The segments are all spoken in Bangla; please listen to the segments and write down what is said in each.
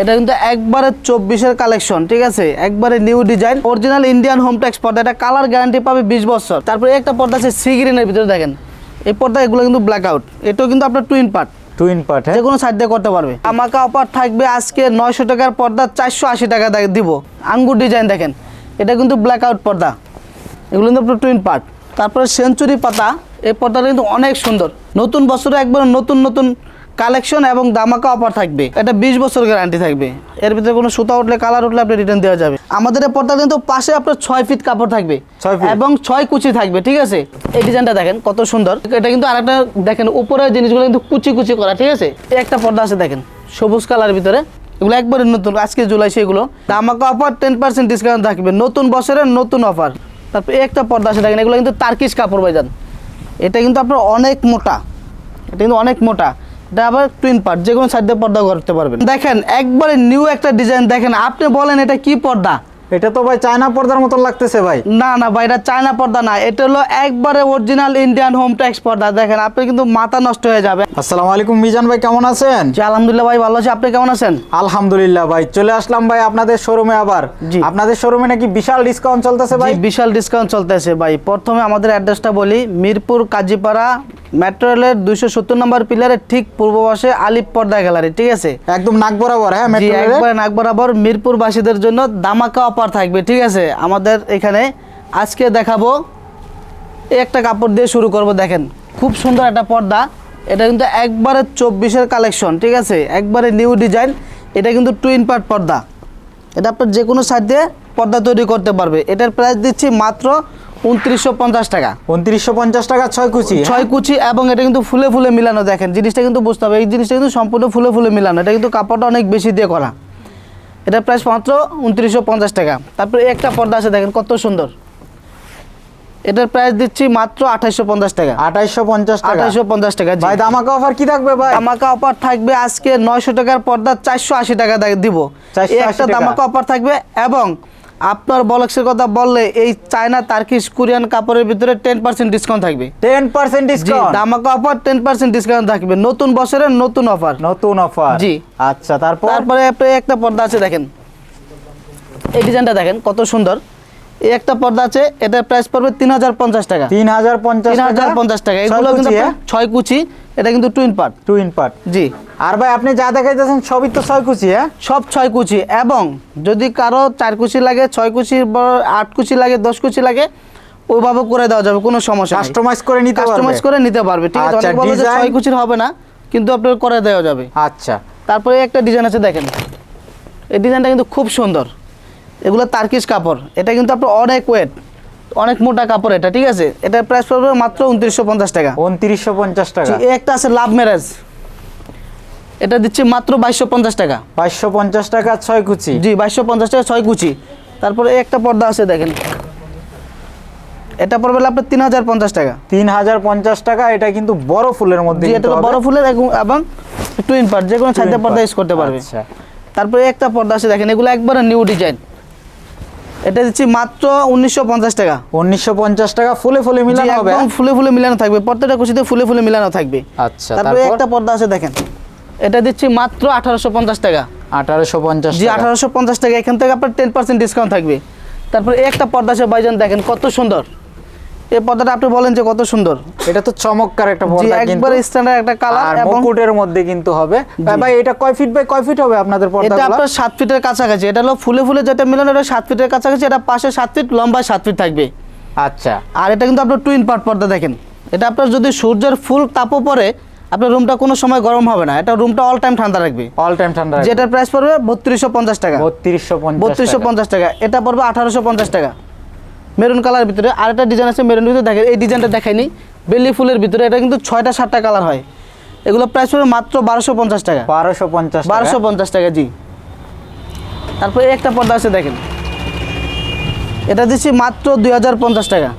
এটা কিন্তু একবারে চব্বিশের কালেকশন ঠিক আছে? একবারে new design original Indian home tex পর্দা। এটা কালার গ্যারান্টি পাবে বিশ বছর। তারপরে একটা পর্দা আছে সি গ্রিনের ভিতরে দেখেন। এই পর্দা এগুলো কিন্তু ব্ল্যাক আউট এটাও কিন্তু আপনার টুইন পার্ট টুইন পার্ট যে কোনো সাইড দিয়ে করতে পারবে। আমাকে অফার থাকবে আজকে নয়শো টাকার পর্দা চারশো আশি টাকা দিব। আঙ্গুর ডিজাইন দেখেন। এটা কিন্তু ব্ল্যাক আউট পর্দা। এগুলো কিন্তু আপনার টুইন পার্ট তারপরে সেঞ্চুরি পাতা। এই পর্দাটা কিন্তু অনেক সুন্দর। নতুন বছরে একবার নতুন নতুন কালেকশন এবং দামাকা অফার থাকবে। এটা বিশ বছর গ্যারান্টি থাকবে। এর ভিতরে কোনো সুতা উঠলে কালার উঠলে আপনি রিটার্ন দেওয়া যাবে। আমাদের পর্দা কিন্তু পাশে আপনার ছয় ফিট কাপড় থাকবে। এবং ছয় কুচি থাকবে ঠিক আছে? এই ডিজাইনটা দেখেন কত সুন্দর। এটা কিন্তু আরেকটা দেখেন উপরের জিনিসগুলো কিন্তু কুচি কুচি করা ঠিক আছে? এই একটা পর্দা আছে দেখেন সবুজ কালারের ভিতরে। এগুলো একবারে নতুন আজকে জুলাই সেগুলো দামাকা অফার টেন পার্সেন্ট ডিসকাউন্ট থাকবে নতুন বছরের নতুন অফার তারপর একটা পর্দা আছে দেখেন এগুলো কিন্তু তার্কিশ কাপড় ভাইজান। এটা কিন্তু আপনার অনেক মোটা। এটা কিন্তু অনেক মোটা। আবার টুইন পার্ট যে কোনো সাইডে পর্দা করতে পারবেন। দেখেন, একবারে নিউ একটা ডিজাইন দেখেন, আপনি বলেন এটা কি পর্দা? এটা তো ভাই চায়না পর্দার মতন লাগতেছে ভাই। না না ভাই এটা চায়না পর্দা না এটা হলো একবারে অরিজিনাল ইন্ডিয়ান হোম ট্যাক্স পর্দা। দেখেন আপনি কিন্তু মাথা নষ্ট হয়ে যাবে আসসালামু আলাইকুম মিজান ভাই কেমন আছেন? জি আলহামদুলিল্লাহ ভাই ভালো আছি। আপনি কেমন আছেন? আলহামদুলিল্লাহ ভাই চলে আসলাম ভাই আপনাদের শোরুমে আবার। জি। আপনাদের শোরুমে নাকি বিশাল ডিসকাউন্ট চলতেছে ভাই? জি বিশাল ডিসকাউন্ট চলতেছে ভাই। প্রথমে আমাদের অ্যাড্রেসটা বলি মিরপুর কাজীপাড়া মেট্রো রেলের দুইশো সত্তর নম্বর পিলারের ঠিক পূর্ব পাশে আলিপ পর্দা গ্যালারি ঠিক আছে? একদম নাক বরাবর হ্যাঁ? একবারে নাক বরাবর মিরপুরবাসীদের জন্য দামাকা অফার থাকবে ঠিক আছে? আমাদের এখানে আজকে দেখাবো একটা কাপড় দিয়ে শুরু করব দেখেন। খুব সুন্দর একটা পর্দা। এটা কিন্তু একবারে চব্বিশের কালেকশন ঠিক আছে? একবারে নিউ ডিজাইন। এটা কিন্তু টুইন পার্ট পর্দা। এটা আপনার যে কোনো সাইড দিয়ে পর্দা তৈরি করতে পারবে। এটার প্রাইস দিচ্ছি মাত্র উনত্রিশশো পঞ্চাশ টাকা। উনত্রিশশো পঞ্চাশ টাকা ছয় কুচি হ্যাঁ? ছয় কুচি এবং এটা কিন্তু ফুলে ফুলে মিলানো দেখেন। জিনিসটা কিন্তু বুঝতে হবে এই জিনিসটা কিন্তু সম্পূর্ণ ফুলে ফুলে মিলানো। এটা কিন্তু কাপড়টা অনেক বেশি দিয়ে করা। এটার প্রাইস মাত্র উনত্রিশশো পঞ্চাশ টাকা। তারপরে একটা পর্দা আছে দেখেন কত সুন্দর। এটার প্রাইস দিচ্ছি মাত্র আঠাইশশো পঞ্চাশ টাকা। আঠাইশশো পঞ্চাশ টাকা? পঞ্চাশ টাকা। ভাই দামাকা অফার কি থাকবে ভাই? দামাকা অফার থাকবে আজকে নয়শো টাকার পর্দা চারশো আশি টাকা দিব। 480 এই একটা। দামাকা অফার থাকবে এবং আপনার বলক্সের কথা বললে এই চায়না তার্কিশ কোরিয়ান কাপড়ের ভিতরে টেন পার্সেন্ট ডিসকাউন্ট থাকবে। টেন পার্সেন্ট ডিসকাউন্ট দামাকা অফার টেন পার্সেন্ট ডিসকাউন্ট থাকবে। নতুন বছরের নতুন অফার নতুন অফার জি। আচ্ছা তারপর? তারপরে আপনি একটা পর্দা আছে দেখেন। এই ডিজাইনটা দেখেন কত সুন্দর। এই একটা পর্দা আছে এটার প্রাইস পড়বে তিন হাজার পঞ্চাশ টাকা। তিন হাজার পঞ্চাশ তিন হাজার পঞ্চাশ টাকা। এগুলো কিন্তু আপনার ছয় কুচি এটা কিন্তু টুইন পার্ট টুইন পার্ট জি। আর ভাই আপনি যা দেখাইতেছেন সবই তো ছয় কুচি হ্যাঁ? সব ছয় কুচি। এবং যদি কারও চার কুচি লাগে ছয় কুচি আট কুচি লাগে দশ কুচি লাগে ওইভাবে করে দেওয়া যাবে কোনো সমস্যা কাস্টমাইজ করে নিতে কাস্টমাইজ করে নিতে পারবে ঠিক আছে? আচ্ছা, অনেকে বলে যে ছয় কুচির হবে না কিন্তু আপনার করে দেওয়া যাবে। আচ্ছা। তারপরে একটা ডিজাইন আছে দেখেন। এই ডিজাইনটা কিন্তু খুব সুন্দর। এগুলো তার্কিশ কাপড়। এটা কিন্তু আপনার অনেক ওয়েট অনেক মোটা কাপড় এটা ঠিক আছে? এটার প্রাইস পড়বে মাত্র উনত্রিশশো পঞ্চাশ টাকা। উনত্রিশশো পঞ্চাশ টাকা। একটা আছে লাভ ম্যারেজ এটা দিচ্ছি মাত্র বাইশশো পঞ্চাশ টাকা। বাইশশো পঞ্চাশ টাকা ছয় কুচি। জি বাইশশো পঞ্চাশ টাকা ছয় কুচি। তারপরে একটা পর্দা আছে দেখেন। এটা পড়বে আপনার তিন হাজার পঞ্চাশ টাকা। তিন হাজার পঞ্চাশ টাকা এটা কিন্তু বড় ফুলের মধ্যে এটা। বড় ফুলের এবং- টুইন পার্ট যে কোনো ছাদে পর্দা ইউজ করতে পারবে। আচ্ছা। তারপরে একটা পর্দা আছে দেখেন এগুলো একবারে নিউ ডিজাইন এটা দিচ্ছি মাত্র উনিশশো পঞ্চাশ টাকা। উনিশশো পঞ্চাশ টাকা ফুলে ফুলে মিলানো হবে একদম ফুলে ফুলে মিলানো থাকবে প্রত্যেকটা কুচিতে ফুলে ফুলে মিলানো থাকবে। আচ্ছা তারপরে একটা পর্দা আছে দেখেন। এটা দিচ্ছি মাত্র আঠারোশো পঞ্চাশ টাকা। আঠারোশো পঞ্চাশ জি আঠারোশো পঞ্চাশ টাকা এখান থেকে আপনার টেন পার্সেন্ট ডিসকাউন্ট থাকবে। তারপরে একটা পর্দা আছে বাইজান দেখেন কত সুন্দর। এই পর্দাটা আপনি বলেন যে কত সুন্দর। এটা তো চমৎকার একটা পর্দা কিন্তু। একবার স্ট্যান্ডার্ড একটা কালার এবং মুকুটের মধ্যে কিন্তু হবে। ভাই, এটা কয় ফিট বাই কয় ফিট হবে আপনাদের এটা আপনার সাত ফিটের কাছাকাছি। এটা হলো ফুলে ফুলে যেটা মিলানো এটা সাত ফিটের কাছাকাছি এটা পাশে সাত ফিট লম্বায় সাত ফিট থাকবে। আচ্ছা। আর এটা কিন্তু আপনার টুইন পার্ট পর্দা দেখেন। এটা আপনার যদি সূর্যের ফুল তাপও পরে আপনার রুমটা কোনো সময় গরম হবে না। এটা রুমটা অল টাইম ঠান্ডা রাখবে। অল টাইম ঠান্ডা যেটার প্রাইস পড়বে বত্রিশশো পঞ্চাশ টাকা। বত্রিশশো বত্রিশশো পঞ্চাশ টাকা। এটা পড়বে আঠারোশো পঞ্চাশ টাকা। মেরুন কালার ভিতরে আর একটা ডিজাইন আছে মেরুন ভিতরে দেখেন এই ডিজাইনটা দেখাইনি। বেলি ফুলের ভিতরে এটা কিন্তু ছয়টা সাতটা কালার হয়। এগুলো প্রাইস পড়বে মাত্র বারোশো পঞ্চাশ টাকা। বারোশো পঞ্চাশ বারোশো পঞ্চাশ টাকা জি। তারপরে একটা পর্দা আছে দেখেন। এটা দিচ্ছি মাত্র দুই হাজার পঞ্চাশ টাকা।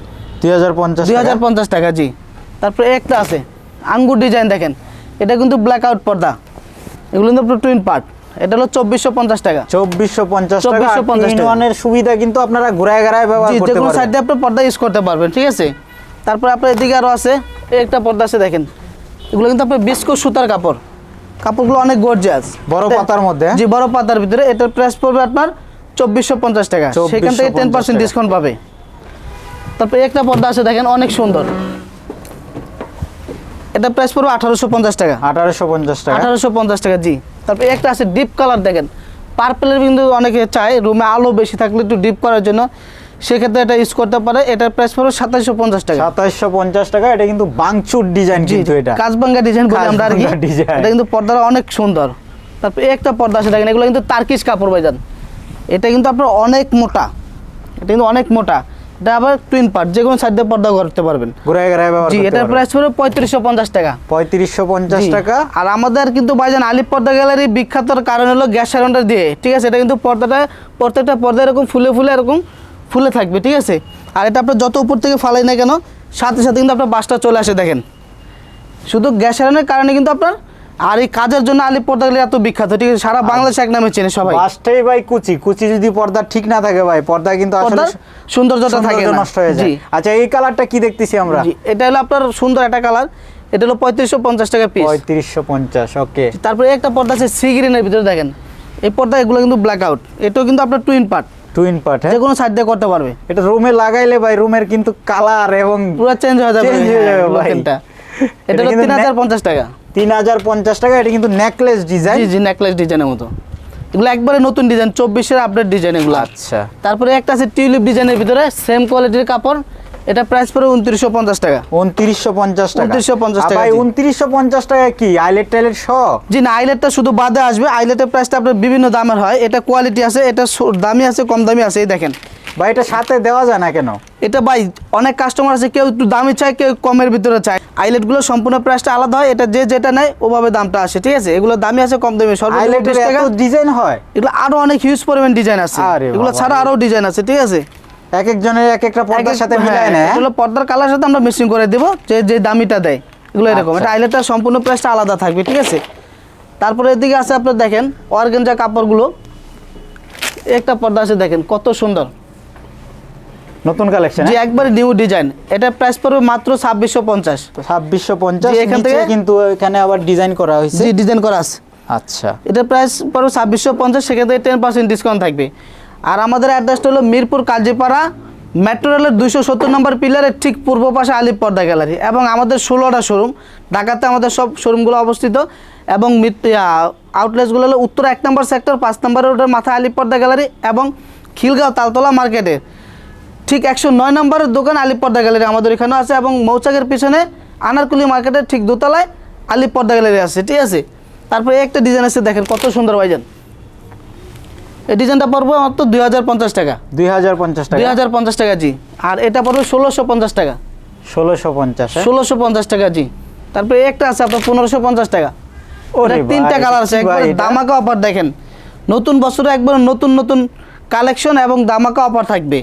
দুই হাজার পঞ্চাশ দুই হাজার পঞ্চাশ টাকা জি। তারপরে একটা আছে আঙ্গুর ডিজাইন দেখেন। এটা কিন্তু ব্ল্যাক আউট পর্দা। এগুলো কিন্তু টুইন পার্ট এটা হলো চব্বিশশো পঞ্চাশ টাকা। চব্বিশশো পঞ্চাশ টাকা। 2450 তিন সুবিধা কিন্তু আপনারা ঘুরায় ঘুরায় ব্যবহার জি যে কোনো সাইডে আপনি পর্দা ইউজ করতে পারবেন ঠিক আছে? তারপরে আপনার এদিকে আরও আছে একটা পর্দা আছে দেখেন। এগুলো কিন্তু আপনার বিস্কুট সুতার কাপড়। কাপড়গুলো অনেক গর্জিয়াস বড় পাতার মধ্যে জি বড় পাতার ভিতরে। এটার প্রাইস পড়বে আপনার চব্বিশশো পঞ্চাশ টাকা। সেখান থেকে টেন 2450 পার্সেন্ট টাকা। ডিসকাউন্ট পাবে। তারপরে একটা পর্দা আছে দেখেন অনেক সুন্দর। এটা প্রাইস পড়বে আঠারোশো পঞ্চাশ টাকা। আঠারোশো পঞ্চাশ টাকা। আঠারোশো পঞ্চাশ টাকা জি। তারপরে একটা আছে ডিপ কালার দেখেন। পার্পেলের কিন্তু অনেকে চায় রুমে আলো বেশি থাকলে একটু ডিপ করার জন্য। সেক্ষেত্রে এটা ইউজ করতে পারে এটার প্রাইস পড়বে সাতাশশো পঞ্চাশ টাকা। সাতাইশশো পঞ্চাশ টাকা এটা কিন্তু বাংচুর ডিজাইন কিন্তু এটা। কাজবাঙ্গা ডিজাইন বলি আমরা আর কি। এটা কিন্তু পর্দাটা অনেক সুন্দর। তারপরে একটা পর্দা আছে দেখেন এগুলো কিন্তু তার্কিশ কাপড় ভাইজান। এটা কিন্তু আপনার অনেক মোটা। এটা কিন্তু অনেক মোটা। এটা আবার টুইন পার্ট যে কোনো সাইড দিয়ে পর্দা করতে পারবেন। ঘুরে ঘুরে ব্যবহার জি এটার প্রাইস পড়বে পঁয়ত্রিশশো পঞ্চাশ টাকা। পঁয়ত্রিশশো পঞ্চাশ টাকা। আর আমাদের কিন্তু ভাইজান আলিপ পর্দা গ্যালারি বিখ্যাতর কারণ হলো গ্যাস সিলিন্ডার দিয়ে ঠিক আছে? এটা কিন্তু পর্দাটা প্রত্যেকটা পর্দা এরকম ফুলে ফুলে এরকম ফুলে থাকবে ঠিক আছে? আর এটা আপনার যত উপর থেকে ফালাই না কেন সাথে সাথে কিন্তু আপনার বাসটা চলে আসে দেখেন। শুধু গ্যাস সিলিন্ডারের কারণে কিন্তু আপনার আর এই কাজের জন্য আলিপ পর্দা গ্যালারি এত বিখ্যাত ঠিক আছে? সারা বাংলাদেশ এক নামে চেনে সবাই। বাসটাই ভাই কুচি। কুচি যদি পর্দা ঠিক না থাকে ভাই পর্দা কিন্তু আসলে সৌন্দর্যটা থাকে না। নষ্ট হয়ে যায়। আচ্ছা এই কালারটা কি দেখতেছি আমরা? এটা হলো আপনার সুন্দর একটা কালার। এটা হলো পঁয়ত্রিশশো পঞ্চাশ টাকা পিস পঁয়ত্রিশশো পঞ্চাশ ওকে তারপরে একটা পর্দা আছে সি গ্রিনের ভিতরে দেখেন। এই পর্দা এগুলো কিন্তু ব্ল্যাক আউট এটাও কিন্তু আপনার টুইন পার্ট টুইন পার্ট হ্যাঁ? যে কোনো সাইড দিয়ে করতে পারবে। এটা রুমে লাগাইলে ভাই রুমের কিন্তু কালার এবং পুরো চেঞ্জ হয়ে যাবে Change হয়ে যাবে ভাই। এটা এটা হলো তিন হাজার পঞ্চাশ টাকা। তিন হাজার পঞ্চাশ টাকা এটা কিন্তু নেকলেস ডিজাইন জি নেকলেস ডিজাইনের মতো। এগুলো একবারে নতুন ডিজাইন চব্বিশের আপডেট ডিজাইন এগুলো। আচ্ছা। তারপরে একটা আছে টিউলিপ ডিজাইনের ভিতরে সেম কোয়ালিটির কাপড়। এটা প্রাইস পড়ে উনত্রিশশো পঞ্চাশ টাকা। উনত্রিশশো পঞ্চাশ টাকা। 2950 আর টাকা ভাই। উনত্রিশশো পঞ্চাশ টাকা কি? আইলেট টাইলেট সহ? জি না আইলেটটা শুধু বাদে আসবে। আইলেটের প্রাইসটা আপনার বিভিন্ন দামের হয়। এটা কোয়ালিটি আছে এটা দামি আছে কম দামি আছে এই দেখেন। ভাই এটা সাথে দেওয়া যায় না কেন? এটা ভাই অনেক কাস্টমার আছে কেউ একটু দামি চায় কেউ কমের ভিতরে চায়। আইলেটগুলো সম্পূর্ণ প্রাইসটা আলাদা হয় এটা যে যেটা নেয় ওভাবে দামটা আসে ঠিক আছে? এগুলো দামি আছে কম দামি সর্বোচ্চ আইলেটের 30 টাকা। ডিজাইন হয়? এগুলো আরও অনেক হিউজ পরিমাণ ডিজাইন আছে। এগুলো ছাড়া আরও ডিজাইন আছে ঠিক আছে? এক একজনের এক একটা পর্দার সাথে হ্যাঁ, মিলায় না হ্যাঁ? এগুলো পর্দার কালার সাথে আমরা মেশিং করে দেবো যে যে দামিটা দেয়। এগুলো এরকম। আচ্ছা। এটা আইলেটটা সম্পূর্ণ প্রাইসটা আলাদা থাকবে ঠিক আছে? তারপরে এদিকে আছে আপনার দেখেন অর্গেঞ্জা কাপড়গুলো। একটা পর্দা আছে দেখেন কত সুন্দর। নতুন কালেকশন যে একবারে নিউ ডিজাইন এটা প্রাইস পড়বে মাত্র ছাব্বিশশো পঞ্চাশ। ছাব্বিশশো পঞ্চাশ জি, এখান থেকে- কিন্তু এখানে আবার ডিজাইন করা হয়েছে? জি ডিজাইন করা আছে। আচ্ছা। এটা প্রাইস পড়বে ছাব্বিশশো পঞ্চাশ সেখান থেকে টেন পার্সেন্ট ডিসকাউন্ট থাকবে। আর আমাদের অ্যাড্রেসটা হলো মিরপুর কালজিপাড়া মেট্রো রেলের দুইশো সত্তর নম্বর পিলারের ঠিক পূর্ব পাশে আলিপ পর্দা গ্যালারি এবং আমাদের ষোলোটা শোরুম ঢাকাতে আমাদের সব শোরুমগুলো অবস্থিত। এবং আউটলেটসগুলো হলো উত্তর এক নম্বর সেক্টর পাঁচ নম্বর রোডের মাথায় আলিপ পর্দা গ্যালারি এবং খিলগাঁও তালতলা মার্কেটে ঠিক একশো নয় নম্বরের দোকান আলিপ পর্দা গ্যালারি আমাদের এখানেও আছে এবং মৌচাকের পিছনে আনারকুলি মার্কেটের ঠিক দোতলায় আলিপ পর্দা গ্যালারি আছে ঠিক আছে? তারপরে একটা ডিজাইন আছে দেখেন কত সুন্দর ভাইজান। এই ডিজাইনটা পড়বে মাত্র দুই হাজার পঞ্চাশ টাকা। দুই হাজার পঞ্চাশ দুই হাজার পঞ্চাশ টাকা জি। আর এটা পড়বে ষোলোশো পঞ্চাশ টাকা। ষোলোশো পঞ্চাশ হ্যাঁ? ষোলোশো পঞ্চাশ টাকা জি। তারপরে একটা আছে আপনার পনেরোশো পঞ্চাশ টাকা। ওরে এটা তিনটা কালার আছে একবার দামাকা অফার দেখেন। নতুন বছরে একবার নতুন নতুন কালেকশন এবং দামাকা অফার থাকবে।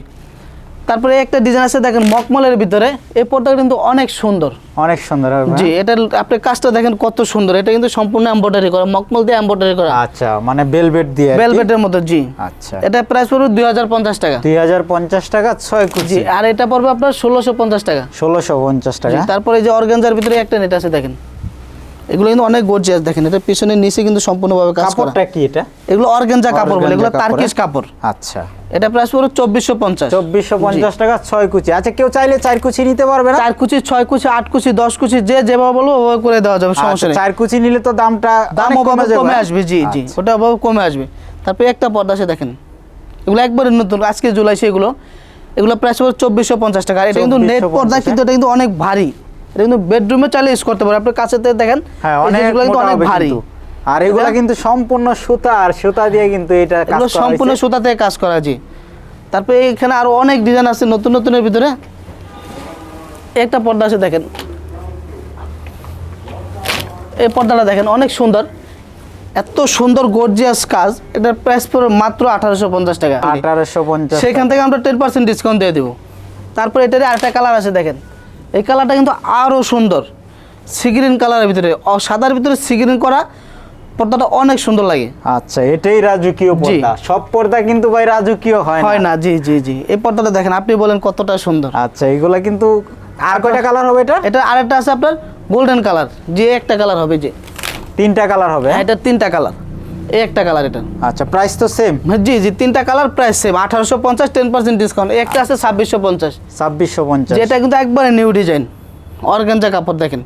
তারপরে একটা ডিজাইন আছে দেখেন মকমলের ভিতরে। এই পর্দাটা কিন্তু অনেক সুন্দর। অনেক সুন্দর জি এটা আপনি কাজটা দেখেন কত সুন্দর। এটা কিন্তু সম্পূর্ণ এম্ব্রয়ডারি করা মকমল দিয়ে এম্ব্রয়ডারি করা। আচ্ছা মানে বেলভেট দিয়ে? ভেলভেটের মতো জি। আচ্ছা। এটা প্রাইস পড়বে দুই হাজার পঞ্চাশ টাকা। দুই হাজার পঞ্চাশ টাকা ছয় জি কুচি আর এটা পড়বে আপনার ষোলোশো পঞ্চাশ টাকা। ষোলোশো পঞ্চাশ জি, টাকা। তারপরে এই যে অর্গানজার ভিতরে একটা নেট আছে দেখেন। এগুলো কিন্তু অনেক গর্জিয়াস দেখেন এটা পিছনে নিচে কিন্তু সম্পূর্ণভাবে কাজ করা। কাপড়টা কি এটা? এগুলো অর্গানজা কাপড় বলে এগুলো Organza তার্কিশ কাপড়, আচ্ছা। এটা প্রাইস পড়বে চব্বিশশো পঞ্চাশ। চব্বিশশো পঞ্চাশ টাকা ছয় কুচি। আচ্ছা কেউ চাইলে চার কুচি নিতে পারবে না? চার কুচি ছয় কুচি আট কুচি দশ কুচি যে যেভাবে বলব ওভাবে করে দেওয়া যাবে সমস্যা আচ্ছা, নেই। চার কুচি নিলে তো দামটা দাম ওভাবে কমে হ্যাঁ? আসবে জি জি আচ্ছা। ওটা ওভাবে কমে আসবে। তারপরে একটা পর্দা আছে দেখেন। এগুলো একবারে নতুন আজকে জুলাই সেগুলো। এগুলো প্রাইস পড়বে চব্বিশশো পঞ্চাশ টাকা। আর এটা কিন্তু নেট পর্দা কিন্তু এটা কিন্তু অনেক ভারী। এটা কিন্তু বেডরুমে চাইলে ইউজ করতে পারে। আপনি কাছেতে দেখেন হ্যাঁ অনেক ভারী। আর এগুলা কিন্তু সম্পূর্ণ সুতা আর সুতা দিয়ে কিন্তু এটা কাজ করা সম্পূর্ণ। সুতা থেকে কাজ করা জি। তারপরে এখানে আরও অনেক ডিজাইন আছে নতুন নতুনের ভিতরে। একটা পর্দা আছে দেখেন। এই পর্দাটা দেখেন অনেক সুন্দর। এত সুন্দর গর্জিয়াস কাজ। এটার প্রাইস পড়বে মাত্র আঠারোশো পঞ্চাশ টাকা। আঠারোশো পঞ্চাশ সেখান থেকে আমরা টেন পার্সেন্ট ডিসকাউন্ট দিয়ে দেবো। তারপরে এটারই আরেকটা কালার আছে দেখেন। এই কালারটা কিন্তু আরও সুন্দর। সিগ্রিন কালারের ভিতরে। সাদার ভিতরে সিগ্রিন করা পর্দাটা অনেক সুন্দর লাগে। আচ্ছা এটাই রাজকীয়। পর্দা। সব পর্দা কিন্তু ভাই রাজকীয় হয় হয় না না জি জি জি। এই পর্দাটা দেখেন আপনি বলেন কতটা সুন্দর। আচ্ছা এগুলা কিন্তু আর কয়টা কালার হবে এটা? এটা আরেকটা আছে আপনার গোল্ডেন কালার যে একটা কালার হবে যে। তিনটা কালার হবে। হ্যাঁ, এটা তিনটা কালার এই একটা কালার এটা। আচ্ছা প্রাইস তো সেম জি জি তিনটা কালার প্রাইস সেম আঠারোশো পঞ্চাশ টেন পার্সেন্ট ডিসকাউন্ট একটা আছে ছাব্বিশশো পঞ্চাশ। ছাব্বিশশো পঞ্চাশ। যেটা কিন্তু একবারে নিউ ডিজাইন অর্গানজা কাপড় দেখেন।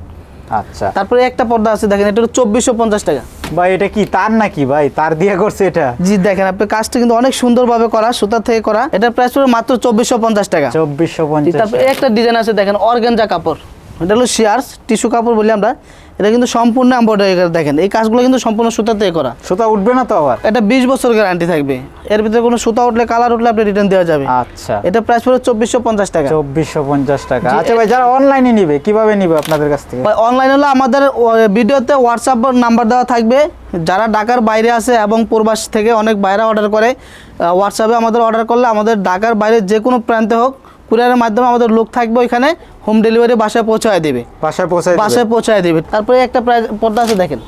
আচ্ছা। তারপরে একটা পর্দা আছে দেখেন এটা চব্বিশশো পঞ্চাশ টাকা। ভাই এটা কি তার নাকি ভাই? তার দিয়ে করছে এটা? জি দেখেন আপনি কাজটা কিন্তু অনেক সুন্দরভাবে করা সুতার থেকে করা। এটার প্রাইস পড়বে মাত্র চব্বিশশো পঞ্চাশ টাকা। চব্বিশশো পঞ্চাশ তারপরে একটা ডিজাইন আছে দেখেন অর্গানজা কাপড়। এটা হলো শিয়ার্স টিস্যু কাপড় বলি আমরা। এটা কিন্তু সম্পূর্ণ এম্ব্রয়ডারি দেখেন। এই কাজগুলো কিন্তু সম্পূর্ণ সুতাতে করা। সুতা উঠবে না তো আবার? এটা বিশ বছর গ্যারান্টি থাকবে। এর ভিতরে কোনো সুতা উঠলে কালার উঠলে আপনি রিটার্ন দেওয়া যাবে। আচ্ছা। এটা প্রাইস পড়বে চব্বিশশো পঞ্চাশ টাকা। চব্বিশশো পঞ্চাশ টাকা। আচ্ছা ভাই যারা অনলাইনে নিবে কীভাবে নিবে আপনাদের কাছ থেকে? অনলাইন হলো আমাদের ভিডিওতে হোয়াটসঅ্যাপ নাম্বার দেওয়া থাকবে। যারা ঢাকার বাইরে আছে এবং পূর্বাস থেকে অনেক বাইরে অর্ডার করে হোয়াটসঅ্যাপে আমাদের অর্ডার করলে আমাদের ঢাকার বাইরে যে কোনো প্রান্তে হোক কুরিয়ারের মাধ্যমে আমাদের লোক থাকবে ওইখানে হোম ডেলিভারি বাসায় পৌঁছায় দেবে। বাসায় পৌঁছায় বাসায় পৌঁছায় দেবে। তারপরে একটা প্রাইস পর্দা আছে দেখেন।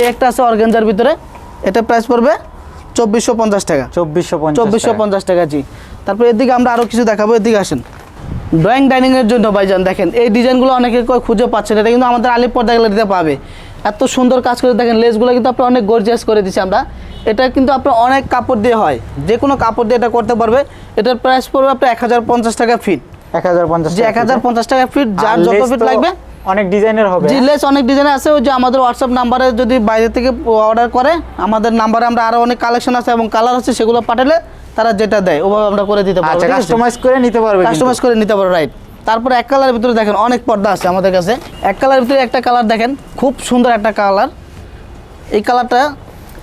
এই একটা আছে অর্গেঞ্জার ভিতরে। এটা প্রাইস পড়বে চব্বিশশো পঞ্চাশ টাকা। চব্বিশশো চব্বিশশো পঞ্চাশ টাকা জি। তারপরে এদিকে আমরা আরও কিছু দেখাবো এদিকে আসেন। ড্রয়িং ডাইনিংয়ের জন্য ভাইজান দেখেন এই ডিজাইনগুলো অনেকে খুঁজে পাচ্ছেন এটা কিন্তু আমাদের আলিপ পর্দা গ্যালারিতে পাবে। এত সুন্দর কাজ করে দেখেন লেসগুলো কিন্তু আপনার অনেক গর্জিয়াস করে দিচ্ছি আমরা। এটা কিন্তু আপনার অনেক কাপড় দিয়ে হয়। যে কোনো কাপড় দিয়ে এটা করতে পারবে। এটার প্রাইস পড়বে আপনার এক হাজার পঞ্চাশ টাকা ফিট এক হাজার পঞ্চাশ এক হাজার পঞ্চাশ টাকা ফিট যার যত ফিট লাগবে। অনেক ডিজাইনের হবে জি লেস অনেক ডিজাইন আছে। ওই যে আমাদের হোয়াটসঅ্যাপ নাম্বারে যদি বাইরে থেকে অর্ডার করে আমাদের নাম্বারে আমরা আরও অনেক কালেকশন আছে এবং কালার আছে সেগুলো পাঠালে তারা যেটা দেয় ওভাবে আমরা করে দিতে পারব আচ্ছা? কাস্টমাইজ করে নিতে পারবে কাস্টমাইজ করে নিতে পারো রাইট তারপরে এক কালারের ভিতরে দেখেন অনেক পর্দা আছে আমাদের কাছে। এক কালারের ভিতরে একটা কালার দেখেন খুব সুন্দর একটা কালার। এই কালারটা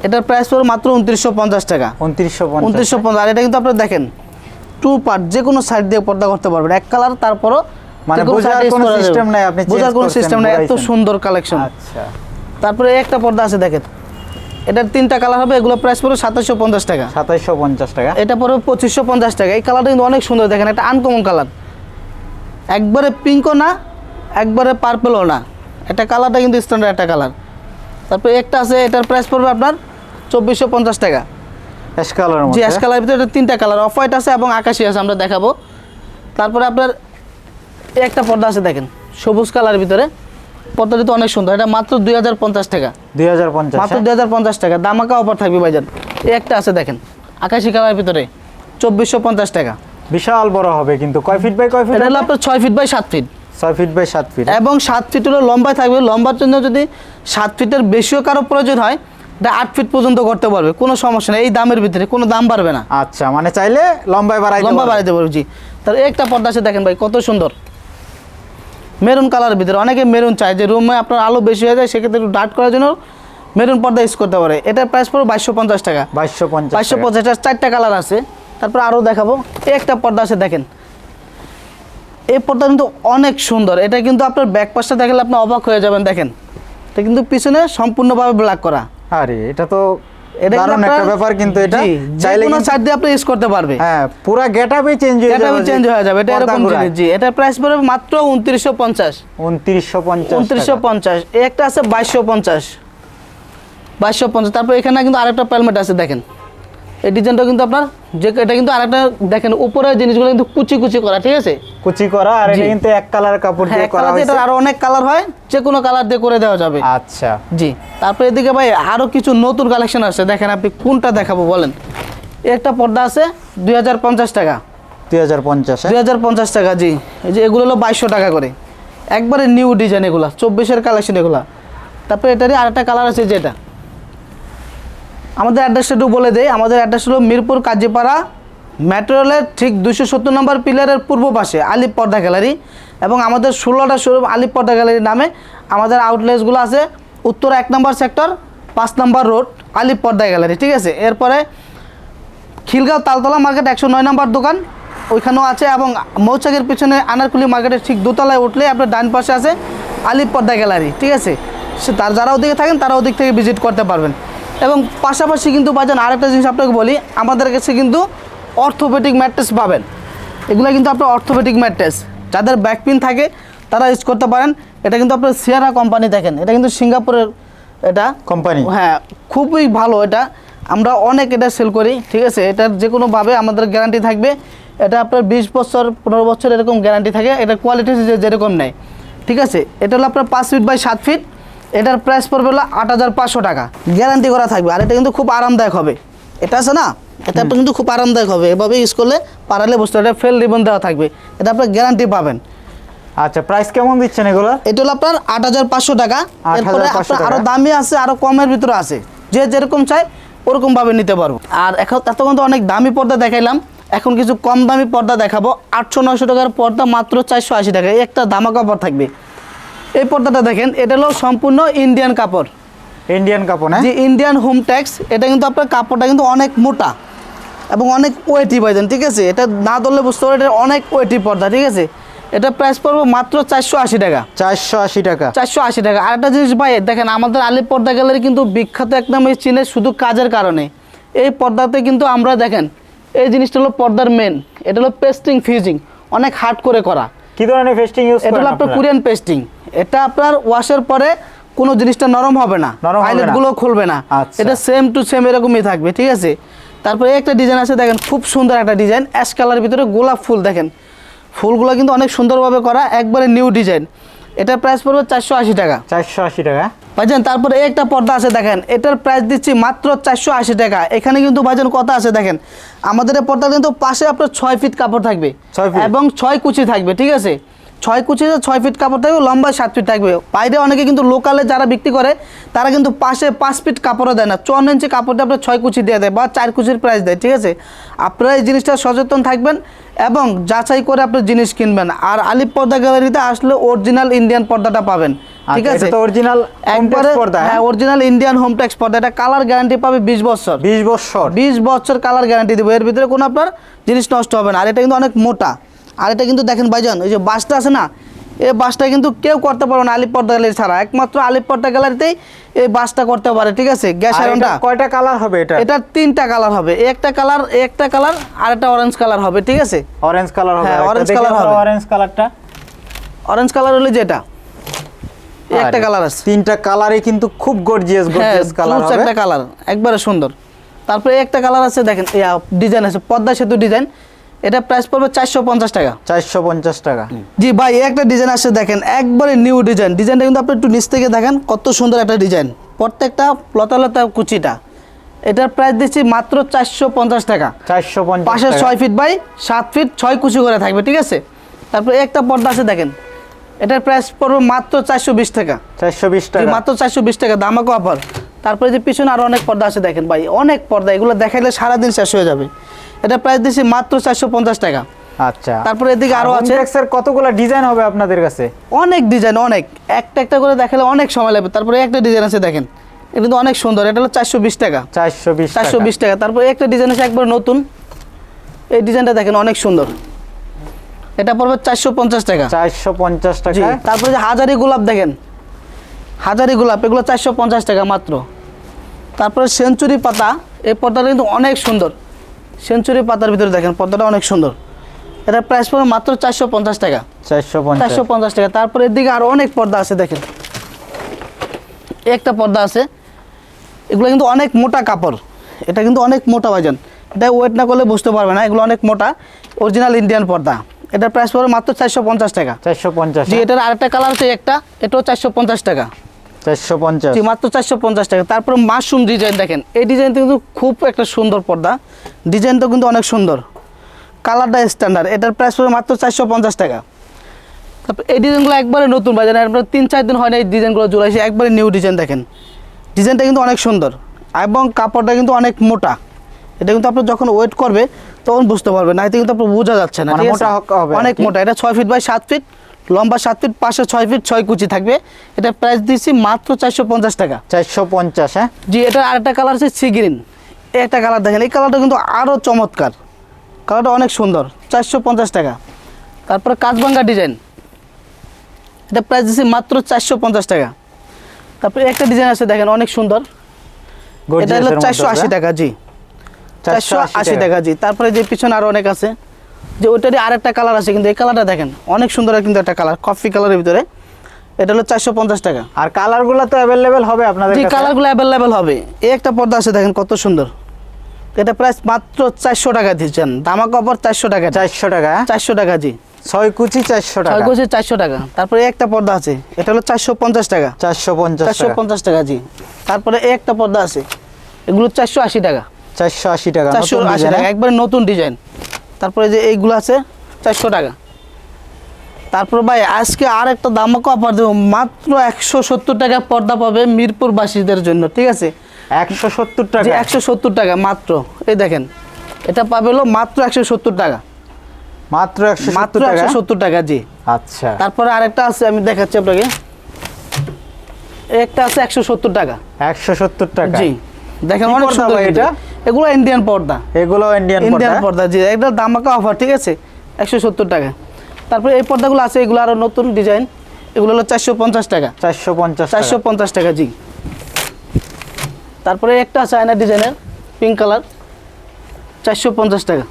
এটার প্রাইস পড়বে মাত্র উনত্রিশশো পঞ্চাশ টাকা। উনত্রিশশো উনত্রিশশো পঞ্চাশ আর এটা কিন্তু আপনারা দেখেন টু পার্ট যে কোনো সাইড দিয়ে পর্দা করতে পারবেন। এক কালার তারপরও মানে কোনো বোঝার side কোনো করা নাই, আপনি বোঝার কোনো সিস্টেম নাই এত সুন্দর কালেকশন আচ্ছা। তারপরে একটা পর্দা আছে দেখেন। এটার তিনটা কালার হবে এগুলো প্রাইস পড়বে সাতাশশো পঞ্চাশ টাকা। সাতাইশশো পঞ্চাশ টাকা। এটা পড়বে পঁচিশশো পঞ্চাশ টাকা। এই কালারটা কিন্তু অনেক সুন্দর দেখেন একটা আনকমন কালার একবারে পিঙ্কও না একবারে পার্পলও না। এটা কালারটা কিন্তু স্ট্যান্ডার্ড একটা কালার। তারপরে একটা আছে এটার প্রাইস পড়বে আপনার চব্বিশশো পঞ্চাশ টাকা। অ্যাশ কালার জি অ্যাশ কালারের ভিতরে এটা তিনটা কালার অফ হোয়াইট আছে এবং আকাশি আছে আমরা দেখাবো। তারপরে আপনার একটা পর্দা আছে দেখেন সবুজ কালারের ভিতরে। পর্দাটি তো অনেক সুন্দর এটা মাত্র দুই হাজার পঞ্চাশ টাকা। দুই হাজার পঞ্চাশ মাত্র দুই হাজার পঞ্চাশ টাকা দামাকা অফার থাকবে ভাইজান। একটা আছে দেখেন আকাশি কালারের ভিতরে চব্বিশশো পঞ্চাশ টাকা। বিশাল বড় হবে কিন্তু। কয় ফিট বাই কয় ফিট এটা হলো আপনার ছয় ফিট বাই সাত ফিট ছয় ফিট বাই সাত ফিট এবং সাত ফিট হলো লম্বায় থাকবে। লম্বার জন্য যদি সাত ফিটের বেশিও কারও প্রয়োজন হয় এটা আট ফিট পর্যন্ত করতে পারবে। কোনো সমস্যা নেই। এই দামের ভিতরে কোনো দাম বাড়বে না। আচ্ছা মানে চাইলে লম্বায় বাড়াই লম্বা বাড়াইতে পারবে জি। তার একটা পর্দা আছে দেখেন ভাই কত সুন্দর। মেরুন কালারের ভিতরে। অনেকে মেরুন চায় যে রুমে আপনার আলো বেশি হয়ে যায় সেক্ষেত্রে একটু ডার্ট করার জন্য মেরুন পর্দা ইউজ করতে পারে। এটার প্রাইস পড়বে বাইশশো পঞ্চাশ টাকা। বাইশশো পঞ্চাশ বাইশশো পঞ্চাশটার চারটা কালার আছে। তারপর আরও দেখাবো। এই একটা পর্দা আছে দেখেন। এই পর্দা কিন্তু অনেক সুন্দর। এটা কিন্তু আপনার ব্যাক পাশটা দেখলে আপনি অবাক হয়ে যাবেন দেখেন। এটা কিন্তু পিছনে সম্পূর্ণভাবে ব্ল্যাক করা। আরে এটা তো এটা একটা ব্যাপার কিন্তু এটা। চাইলে কোনো সাইড দিয়ে আপনি ইউজ করতে পারবে। হ্যাঁ পুরা গেটআপই চেঞ্জ হয়ে এটা যাবে। চেঞ্জ হয়ে যাবে। এটা এরকম জিনিস জি। এটার প্রাইস পড়বে মাত্র এই একটা আছে বাইশশো পঞ্চাশ। বাইশশো পঞ্চাশ। তারপর এখানে কিন্তু আরেকটা প্যালমেট আছে দেখেন। এই ডিজাইনটা কিন্তু আপনার যে এটা কিন্তু আরেকটা দেখেন উপরের জিনিসগুলো কিন্তু কুচি কুচি করা ঠিক আছে? কুচি করা আর এটা কিন্তু এক কালার কাপড় হ্যাঁ দিয়ে করা হয়েছে। এটার আরও অনেক কালার হয় যে কোনো কালার দিয়ে করে দেওয়া যাবে। আচ্ছা। জি তারপর এদিকে ভাই আরও কিছু নতুন কালেকশন আছে দেখেন আপনি কোনটা দেখাবো বলেন। একটা পর্দা আছে দুই হাজার পঞ্চাশ টাকা। দুই হাজার পঞ্চাশ দুই হাজার পঞ্চাশ টাকা জি। এই যে এগুলো হলো বাইশশো টাকা করে। একবারে নিউ ডিজাইন এগুলা চব্বিশের কালেকশন এগুলা। তারপরে এটারই আরেকটা কালার আছে যেটা আমাদের অ্যাড্রেসটা একটু বলে দেয় আমাদের অ্যাড্রেস হলো মিরপুর কাজীপাড়া মেট্রো রেলের ঠিক দুশো সত্তর নম্বর পিলারের পূর্ব পাশে, আলিপ পর্দা গ্যালারি এবং আমাদের ষোলোটা শোরুম আলিপ পর্দা গ্যালারি নামে আমাদের আউটলেটসগুলো আছে, উত্তর এক নম্বর সেক্টর পাঁচ নম্বর রোড আলিপ পর্দা গ্যালারি ঠিক আছে? এরপরে খিলগাঁও তালতলা মার্কেট একশো নয় নম্বর দোকান, ওইখানেও আছে এবং মৌচাকের পিছনে আনারকুলি মার্কেটের ঠিক দোতলায় উঠলে আপনার ডান পাশে আছে আলিপ পর্দা গ্যালারি ঠিক আছে? সে তার, যারা ওদিকে থাকেন তারা ওদিক থেকে ভিজিট করতে পারবেন। এবং পাশাপাশি কিন্তু বাজান আরেকটা জিনিস আপনাকে বলি আমাদের কাছে কিন্তু অর্থোপেডিক ম্যাট্রেস পাবেন। এগুলো কিন্তু আপনার অর্থোপেডিক ম্যাট্রেস যাদের ব্যাকপিন থাকে তারা ইউজ করতে পারেন। এটা কিন্তু আপনার সিয়ারা কোম্পানি দেখেন। এটা কিন্তু সিঙ্গাপুরের এটা। কোম্পানি হ্যাঁ খুবই ভালো এটা। আমরা অনেক এটা সেল করি ঠিক আছে? এটার যে কোনোভাবে আমাদের গ্যারান্টি থাকবে। এটা আপনার বিশ বছর পনেরো বছর এরকম গ্যারান্টি থাকে। এটা কোয়ালিটি যেরকম নেয়। ঠিক আছে? এটা হলো আপনার পাঁচ ফিট বাই সাত ফিট এটার প্রাইস পড়বে হলো আট হাজার পাঁচশো টাকা। গ্যারান্টি করা থাকবে। আর এটা কিন্তু খুব আরামদায়ক হবে। এটা আছে না? এটা আপনার কিন্তু খুব আরামদায়ক হবে। এভাবে ইউজ করলে পারালে বুঝতে এটা ফেল রিবন দেওয়া থাকবে। এটা আপনার গ্যারান্টি পাবেন। আচ্ছা প্রাইস কেমন দিচ্ছেন এগুলো? এটা হলো আপনার আট হাজার পাঁচশো টাকা। এরপরে আপনার আরও দামি আছে আরও কমের ভিতরে আছে। যে যেরকম চাই ওরকম ভাবে নিতে পারব। আর এখন এতক্ষণ তো অনেক দামি পর্দা দেখাইলাম। এখন কিছু কম দামি পর্দা দেখাবো। আটশো নশো টাকার পর্দা মাত্র চারশো আশি টাকা। একটা দামা কাপড় থাকবে। এই পর্দাটা দেখেন এটা হলো সম্পূর্ণ ইন্ডিয়ান কাপড়। ইন্ডিয়ান কাপড় হ্যাঁ? যে ইন্ডিয়ান হোম ট্যাক্স এটা কিন্তু আপনার কাপড়টা কিন্তু অনেক মোটা এবং অনেক ওয়েটি পাইছেন ঠিক আছে? এটা না ধরলে বুঝতে পারবে এটা অনেক ওয়েটি পর্দা ঠিক আছে? এটা প্রাইস পড়বে মাত্র চারশো আশি টাকা। চারশো আশি টাকা। চারশো আশি টাকা। আরেকটা জিনিস ভাই দেখেন আমাদের আলিপ পর্দা গ্যালারি কিন্তু বিখ্যাত এক নামে চিনে শুধু কাজের কারণে। এই পর্দাতে কিন্তু আমরা দেখেন এই জিনিসটা হলো পর্দার মেন এটা হলো পেস্টিং ফিউজিং অনেক হার্ড করে করা। কি ধরনের পেস্টিং ইউজ এটা হলো আপনার কোরিয়ান পেস্টিং এটা আপনার ওয়াশের পরে কোনো জিনিসটা নরম হবে না। নরম হবে গুলো খুলবে না। আচ্ছা। এটা সেম টু সেম এরকমই থাকবে ঠিক আছে? তারপরে একটা ডিজাইন আছে দেখেন খুব সুন্দর একটা ডিজাইন অ্যাশ কালার ভিতরে গোলাপ ফুল দেখেন। ফুলগুলো কিন্তু অনেক সুন্দরভাবে করা একবারে নিউ ডিজাইন এটার প্রাইস পড়বে চারশো আশি টাকা। চারশো আশি টাকা। ভাইজান তারপরে এই একটা পর্দা আছে দেখেন। এটার প্রাইস দিচ্ছি মাত্র চারশো আশি টাকা। এখানে কিন্তু ভাইজান কথা আছে দেখেন। আমাদের এই পর্দা কিন্তু পাশে আপনার ছয় ফিট কাপড় থাকবে? এবং ছয় কুচি থাকবে ঠিক আছে? ছয় কুচিতে ছয় ফিট কাপড় থাকবে লম্বা সাত ফিট থাকবে। বাইরে অনেকে কিন্তু লোকালে যারা বিক্রি করে তারা কিন্তু পাশে পাঁচ ফিট কাপড়ও দেয় না। চুয়ান্ন ইঞ্চি কাপড়টা আপনার ছয় কুচি দিয়ে দেয় বা চার কুচির প্রাইস দেয় ঠিক আছে? আপনারা এই জিনিসটা সচেতন থাকবেন এবং যাচাই করে আপনি জিনিস কিনবেন। আর আলিপ পর্দা গ্যালারিতে আসলে অরিজিনাল ইন্ডিয়ান পর্দাটা পাবেন ঠিক আচ্ছা, আছে? তো অরিজিনাল একবারে হ্যাঁ? অরিজিনাল ইন্ডিয়ান হোম ট্যাক্স পর্দা। এটা কালার গ্যারান্টি পাবে বছর। বছর। বছর কালার গ্যারান্টি দেবো। এর ভিতরে কোনো আপনার জিনিস নষ্ট হবে না। আর এটা কিন্তু অনেক মোটা। আর এটা কিন্তু দেখেন ভাইজান এই যে বাসটা আছে না এই বাসটা কিন্তু কেউ করতে পারবে না আলিপ পর্দা গ্যালারি ছাড়া। একমাত্র আলিপ পর্দা গ্যালারিতেই এই বাসটা করতে পারে ঠিক আছে? গ্যাস আয়রনটা। কয়টা কালার হবে এটা? এটার তিনটা কালার হবে। একটা কালার একটা কালার আর একটা অরেঞ্জ কালার হবে ঠিক আছে? অরেঞ্জ কালার হবে হ্যাঁ, orange colour হবে। অরেঞ্জ কালারটা। অরেঞ্জ কালার হলে যেটা। একটা কালার আছে। তিনটা কালারই কিন্তু খুব গর্জিয়াস গর্জিয়াস কালার হবে। একটা কালার একবারে সুন্দর। তারপরে একটা কালার আছে দেখেন ডিজাইন আছে পদ্মা সেতু ডিজাইন এটা প্রাইস পড়বে চারশো পঞ্চাশ টাকা। চারশো পঞ্চাশ টাকা। জি ভাই একটা ডিজাইন আছে দেখেন একবারে নিউ ডিজাইন ডিজাইনটা কিন্তু আপনি একটু নিচ থেকে দেখেন কত সুন্দর একটা ডিজাইন প্রত্যেকটা লতা লতা কুচিটা। এটার প্রাইস দিচ্ছি মাত্র চারশো পঞ্চাশ টাকা। চারশো পঞ্চাশ পাশে ছয় ফিট বাই সাত ফিট ছয় কুচি করে থাকবে ঠিক আছে? তারপরে একটা পর্দা আছে দেখেন এটার প্রাইস পড়বে মাত্র চারশো বিশ টাকা। চারশো বিশ টাকা। মাত্র চারশো বিশ টাকা দামাকো অফার তারপরে যে পিছনে আরও অনেক পর্দা আছে দেখেন ভাই অনেক পর্দা এগুলো দেখাইলে সারাদিন শেষ হয়ে যাবে। এটা প্রাইস দিচ্ছি মাত্র চারশো পঞ্চাশ টাকা। আচ্ছা। তারপরে এদিকে আরও আছে। এর কতগুলো ডিজাইন হবে আপনাদের কাছে? অনেক ডিজাইন অনেক। একটা একটা করে দেখালে অনেক সময় লাগবে। তারপরে একটা ডিজাইন আছে দেখেন। এটা কিন্তু অনেক সুন্দর। এটা হলো চারশো বিশ টাকা। চারশো বিশ চারশো বিশ টাকা। তারপরে একটা ডিজাইন আছে একবার নতুন। এই ডিজাইনটা দেখেন অনেক সুন্দর। এটা পড়বে চারশো পঞ্চাশ টাকা। চারশো পঞ্চাশ টাকা। তারপরে যে হাজারি গোলাপ দেখেন। হাজারি গোলাপ এগুলো চারশো পঞ্চাশ টাকা মাত্র। তারপরে সেঞ্চুরি পাতা এই পর্দাটা কিন্তু অনেক সুন্দর। সেঞ্চুরি পাতার ভিতরে দেখেন পর্দাটা অনেক সুন্দর। এটা প্রাইস পড়বে মাত্র চারশো পঞ্চাশ টাকা। চারশো পঞ্চাশ। চারশো পঞ্চাশ টাকা। তারপরে এদিকে আরও অনেক পর্দা আছে দেখেন। একটা পর্দা আছে। এগুলো কিন্তু অনেক মোটা কাপড়। এটা কিন্তু অনেক মোটা বাজান এটা ওয়েট না করলে বুঝতে পারবে না। এগুলো অনেক মোটা অরিজিনাল ইন্ডিয়ান পর্দা। এটার প্রাইস পড়বে মাত্র চারশো পঞ্চাশ টাকা। চারশো পঞ্চাশ। এটার আরেকটা কালার আছে একটা এটাও চারশো পঞ্চাশ টাকা। চারশো পঞ্চাশ। জি মাত্র চারশো পঞ্চাশ টাকা। তারপর মাশরুম ডিজাইন দেখেন। এই ডিজাইনটা কিন্তু খুব একটা সুন্দর পর্দা। ডিজাইনটা কিন্তু অনেক সুন্দর। কালারটা স্ট্যান্ডার্ড এটার প্রাইস পড়বে মাত্র চারশো পঞ্চাশ টাকা। তারপর এই ডিজাইনগুলো একবারে নতুন বাজারে আপনার তিন চার দিন হয় না এই ডিজাইনগুলো জুড়াইছে একবারে নিউ ডিজাইন দেখেন। ডিজাইনটা কিন্তু অনেক সুন্দর। এবং কাপড়টা কিন্তু অনেক মোটা। এটা কিন্তু আপনি যখন ওয়েট করবে তখন বুঝতে পারবে না কিন্তু আপনার বোঝা যাচ্ছে না মানে মোটা আছে? হবে অনেক মোটা। এটা ছয় ফিট বাই সাত ফিট লম্বা সাত ফিট পাশে ছয় ফিট ছয় কুচি থাকবে। এটা প্রাইস দিচ্ছি মাত্র চারশো পঞ্চাশ টাকা। চারশো পঞ্চাশ হ্যাঁ? জি এটার আরেকটা কালার আছে সি গ্রিন একটা কালার দেখেন এই কালারটা কিন্তু আরও চমৎকার। কালারটা অনেক সুন্দর চারশো পঞ্চাশ টাকা। তারপরে কাজবাঙ্গা ডিজাইন এটা প্রাইস দিচ্ছি মাত্র চারশো পঞ্চাশ টাকা। তারপরে একটা ডিজাইন আছে দেখেন অনেক সুন্দর। এটা হলো চারশো আশি টাকা জি। চারশো আশি টাকা জি। তারপরে যে পিছনে আরও অনেক আছে যে ওইটারই আরেকটা কালার আছে কিন্তু এই কালারটা দেখেন অনেক সুন্দর কিন্তু একটা কালার কফি কালারের ভিতরে। এটা হলো চারশো পঞ্চাশ টাকা। আর কালারগুলো তো অ্যাভেলেবেল হবে আপনাদের জি কালারগুলো অ্যাভেলেবেল হবে এই একটা পর্দা আছে দেখেন কত সুন্দর। এটা প্রাইস মাত্র চারশো টাকা দিচ্ছেন দামা কাপড় চারশো টাকা। চারশো টাকা? চারশো টাকা জি। ছয় কুচি চারশো ছয় টাকা কুচি চারশো টাকা। তারপরে একটা পর্দা আছে এটা হলো চারশো পঞ্চাশ টাকা। চারশো পঞ্চাশ চারশো পঞ্চাশ টাকা জি। তারপরে একটা পর্দা আছে এগুলো চারশো আশি টাকা। চারশো আশি টাকা চারশো আশি টাকা? একবারে নতুন ডিজাইন তারপরে যে এইগুলো আছে চারশো টাকা। তারপর ভাই আজকে আর একটা দামাকে অফার দেবো মাত্র একশো সত্তর টাকা পর্দা পাবে মিরপুরবাসীদের জন্য ঠিক আছে? একশো সত্তর টাকা? একশো সত্তর টাকা মাত্র। এই দেখেন এটা পাবে হলো মাত্র একশো সত্তর টাকা। মাত্র একশো মাত্র একশো সত্তর টাকা জি। আচ্ছা। তারপরে আরেকটা আছে আমি দেখাচ্ছি আপনাকে। একটা আছে একশো সত্তর টাকা। একশো সত্তর টাকা। জি। দেখেন অনেক সুন্দর এটা? এগুলো ইন্ডিয়ান পর্দা। এগুলো ইন্ডিয়ান ইন্ডিয়ান পর্দা জি একটা দামাকা অফার ঠিক আছে? একশো সত্তর টাকা। তারপরে এই পর্দাগুলো আছে এগুলো আরও নতুন ডিজাইন এগুলো হলো চারশো পঞ্চাশ টাকা। চারশো পঞ্চাশ চারশো পঞ্চাশ টাকা জি। তারপরে একটা আছে আয়না ডিজাইনের পিঙ্ক কালার চারশো পঞ্চাশ টাকা।